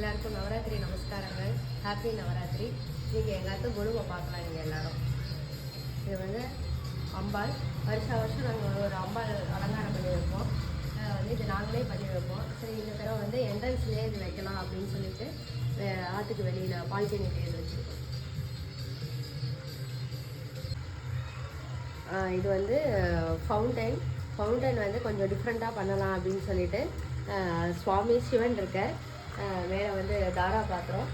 எல்லாருக்கும் நவராத்திரி நமஸ்காரங்கள். ஹாப்பி நவராத்திரி. இன்றைக்கி எல்லாத்தையும் குருவை பார்க்கலாம் நீங்கள் எல்லாரும். இது வந்து அம்பாள். வருஷா வருஷம் நாங்கள் ஒரு அம்பாள் அலங்காரம் பண்ணி வைப்போம். வந்து இது நாங்களே பண்ணி வைப்போம். சரி இந்த தடவை வந்து என்ட்ரன்ஸ்லேயே இது வைக்கலாம் அப்படின்னு சொல்லிட்டு ஆற்றுக்கு வெளியில் பால்கனி இது வச்சுருக்கோம். இது வந்து ஃபவுண்டைன் ஃபவுண்டைன் வந்து கொஞ்சம் டிஃப்ரெண்ட்டாக பண்ணலாம் அப்படின்னு சொல்லிட்டு சுவாமி சிவன் இருக்கார். மேலே வந்து தாரா பாத்திரம்.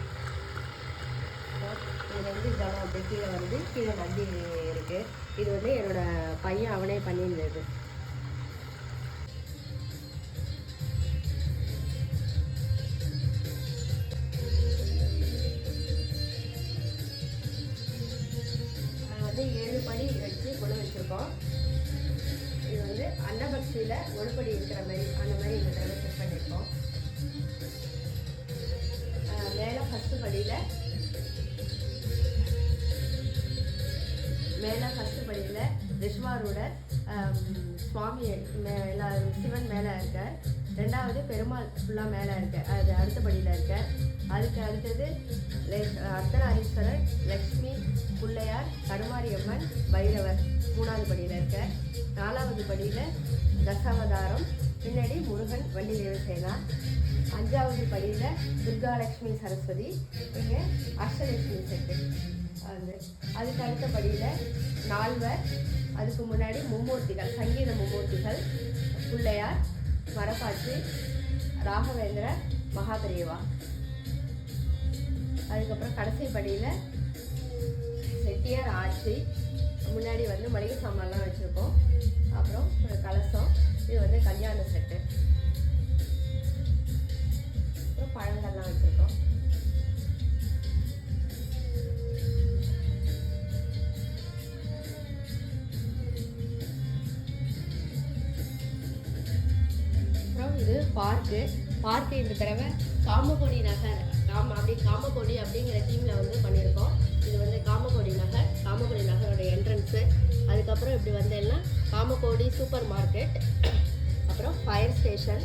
இது வந்து தாரா அப்படியே கீழே வந்து கீழே நந்தி இருக்குது இது வந்து என்னோட பையன் அவனே பண்ணியிருந்தது. வந்து ஏழு படி வச்சு கொண்டு வச்சுருக்கோம். இது வந்து அன்னபக்ஷியில் ஒழுப்படி இருக்கிற மாதிரி அந்த மாதிரி இந்த தடவை செட் பண்ணியிருக்கோம் மேலே ஃபஸ்ட்டு படியில். மேலே ஃபஸ்ட்டு படியில் ரிஷ்வாரோட சுவாமி மே எல்லா சிவன் மேலே இருக்க ரெண்டாவது பெருமாள் ஃபுல்லாக மேலே இருக்க அது அடுத்த படியில் இருக்க அதுக்கு அடுத்தது லெ- அர்த்தநாரீஸ்வரர் லக்ஷ்மி பிள்ளையார் கருமாரியம்மன் பைரவர் மூணாவது படியில் இருக்க நாலாவது படியில் தசாவதாரம். பின்னாடி முருகன் வள்ளி தேவசேனா அஞ்சாவது படியில் துர்காலட்சுமி சரஸ்வதி இங்கே அஷ்டலட்சுமி செட்டு. அது அதுக்கு அடுத்த படியில் நால்வர் அதுக்கு முன்னாடி மும்மூர்த்திகள் சங்கீத மும்மூர்த்திகள் பிள்ளையார் மரப்பாச்சி ராகவேந்திர மகாபெரியவா அதுக்கப்புறம் கடைசி படியில் செட்டியார் ஆட்சி முன்னாடி வந்து மளிகை சாமான்லாம் வச்சுருக்கோம். அப்புறம் ஒரு கலசம் இது வந்து கல்யாண செட்டு. அப்புறம் இது பார்க்கு பார்க்கு இந்த தடவை காமகோடி நகர். காம அப்படி காமகோடி அப்படிங்கிற டீமில் வந்து பண்ணியிருக்கோம். இது வந்து காமகோடி நகர். காமகோடி நகரோட என்ட்ரன்ஸு அதுக்கப்புறம் இப்படி வந்தேன்னா காமகோடி சூப்பர் மார்க்கெட் அப்புறம் ஃபயர் ஸ்டேஷன்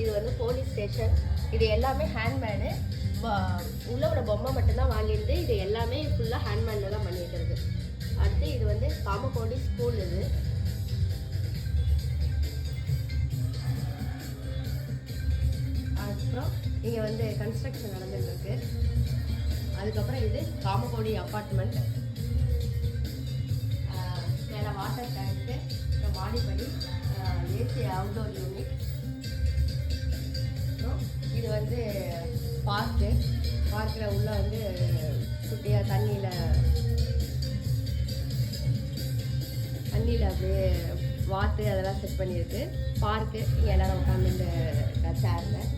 இது வந்து போலீஸ் ஸ்டேஷன் இது எல்லாமே ஹேண்ட்மேடு உள்ளோட பொம்மை மட்டும்தான் வாங்கியிருந்து இது எல்லாமே ஃபுல்லாக ஹேண்ட்மேடில் தான் பண்ணியிருக்கிறது. அடுத்து இது வந்து காமகோடி ஸ்கூல் இது. இங்கே வந்து கன்ஸ்ட்ரக்ஷன் நடந்துட்டு இருக்கு அதுக்கப்புறம் இது காமகோடி அப்பார்ட்மெண்ட் மேலே வாட்டர் டேங்க்கு அப்புறம் மாடிப்படி ஏசி அவுட்டோர் யூனிட் இது வந்து பார்க்கு பார்க்கில் உள்ள வந்து குட்டியாக தண்ணியில் தண்ணியில் அப்படியே வாத்து அதெல்லாம் செட் பண்ணியிருக்கு. பார்க்கு இங்கே எல்லாரும் உட்காந்து சேரில்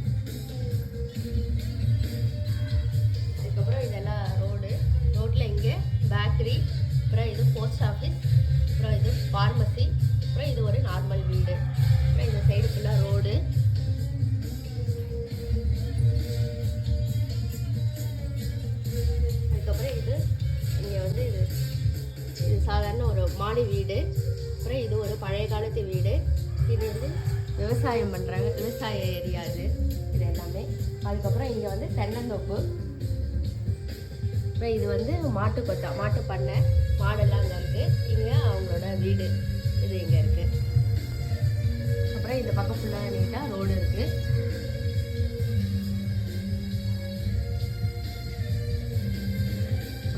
மாடி வீடு. அப்புறம் இது ஒரு பழைய காலத்து வீடு. இது வந்து விவசாயம் பண்ணுறாங்க விவசாய ஏரியா இது. இது எல்லாமே. அதுக்கப்புறம் இங்கே வந்து தென்னந்தோப்பு. அப்புறம் இது வந்து மாட்டு கொத்தா மாட்டு பண்ணை மாடெல்லாம் அங்கே இருக்குது இங்கே அவங்களோட வீடு. இது இங்கே இருக்குது அப்புறம் இந்த பக்கம் ஃபுல்லாக நீட்டாக ரோடு இருக்குது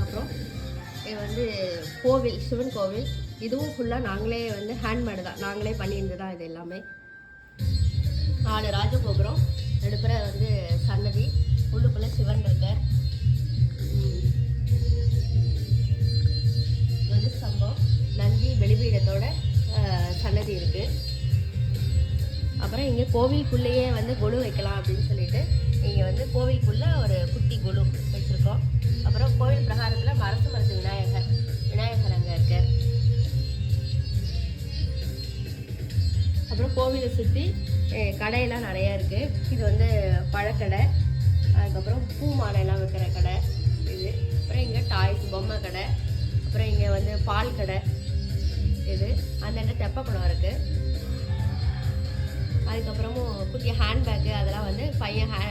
அப்புறம் இது வந்து கோவில் சிவன் கோவில். இதுவும் ஃபுல்லாக நாங்களே வந்து ஹேண்ட்மேடு தான். நாங்களே பண்ணியிருந்து தான் இது எல்லாமே. நாலு ராஜகோபுரம் நடுப்புற வந்து சன்னதி உள்ளுக்குள்ளே சிவன் இருக்க வந்து சம்பவம் நந்தி வெளிபீடத்தோட சன்னதி இருக்குது அப்புறம் இங்கே கோவிலுக்குள்ளேயே வந்து கொலு வைக்கலாம் அப்படின்னு சொல்லிட்டு இங்கே வந்து கோவிலுக்குள்ளே ஒரு குட்டி கொலு வச்சுருக்கோம். அப்புறம் கோவில் பிரகாரத்தில் மரசு மரத்து விநாயகர் விநாயகர் அங்கே இருக்கார். அப்புறம் கோவிலை சுற்றி கடையெல்லாம் நிறையா இருக்குது இது வந்து பழக்கடை. அதுக்கப்புறம் பூ மாலையெல்லாம் விற்கிற கடை. இது. அப்புறம் இங்கே டாய்ஸ் பொம்மை கடை. அப்புறம் இங்கே வந்து பால் கடை. இது. அந்த தெப்பக்குளம் இருக்குது அதுக்கப்புறமும் குட்டி ஹேண்ட்பேக்கு அதெல்லாம் வந்து பையன் ஹே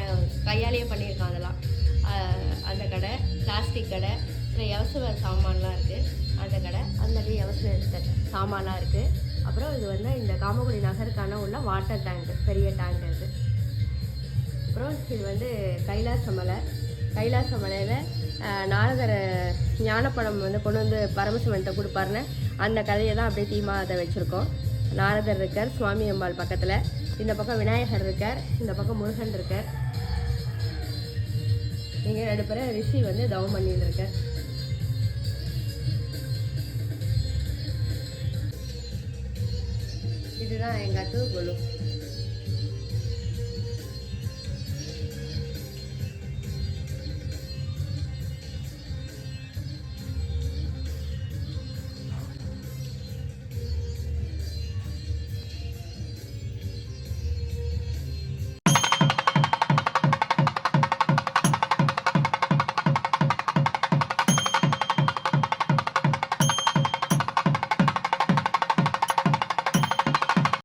கையாலேயே பண்ணியிருக்கான் அதெல்லாம். அந்த கடை. பிளாஸ்டிக் கடை. அப்புறம் எவசவ சாமான்லாம் இருக்குது அந்த கடை அந்த எவசவ சாமான்லாம் இருக்குது அப்புறம் இது வந்து இந்த காமகுடி நகருக்கான உள்ள வாட்டர் டேங்க் பெரிய டேங்க் இது அப்புறம் இது வந்து கைலாச மலை. கைலாச மலையில் நாரதர் ஞானப்படம் வந்து கொண்டு வந்து பரமசிவன்கிட்ட கொடுப்பாருன்னு அந்த கதையை தான் அப்படியே தீமா அதை வச்சுருக்கோம். நாரதர் இருக்கார் சுவாமி அம்பாள் பக்கத்தில். இந்த பக்கம் விநாயகர் இருக்கார் இந்த பக்கம் முருகன் இருக்கார். நீங்கள் ரெண்டு பேரும் ரிஷி வந்து தவம் பண்ணிட்டு இதுதான் எங்கள் அத்து குழு